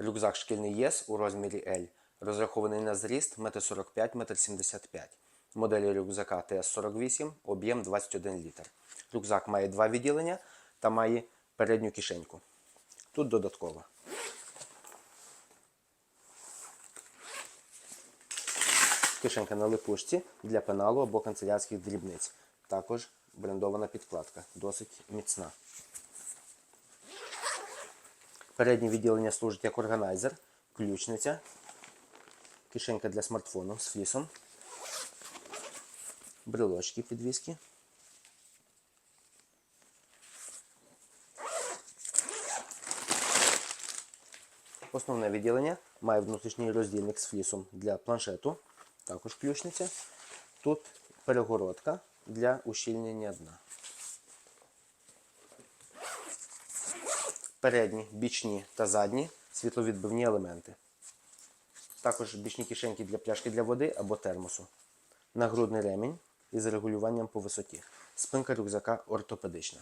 Рюкзак шкільний ЄС у розмірі L, розрахований на зріст 1,45 м. Модель рюкзака ТС-48, об'єм 21 літр. Рюкзак має два відділення та має передню кишеньку. Тут додатково. Кишенька на липушці для пеналу або канцелярських дрібниць. Також брендована підкладка, досить міцна. Переднє відділення служить як органайзер, ключниця, кишенька для смартфону з флісом, брелочки підвіски. Основне відділення має внутрішній роздільник з флісом для планшету, також ключниця. Тут перегородка для ущільнення дна. Передні, бічні та задні світловідбивні елементи. Також бічні кишеньки для пляшки для води або термосу. Нагрудний ремінь із регулюванням по висоті. Спинка рюкзака ортопедична.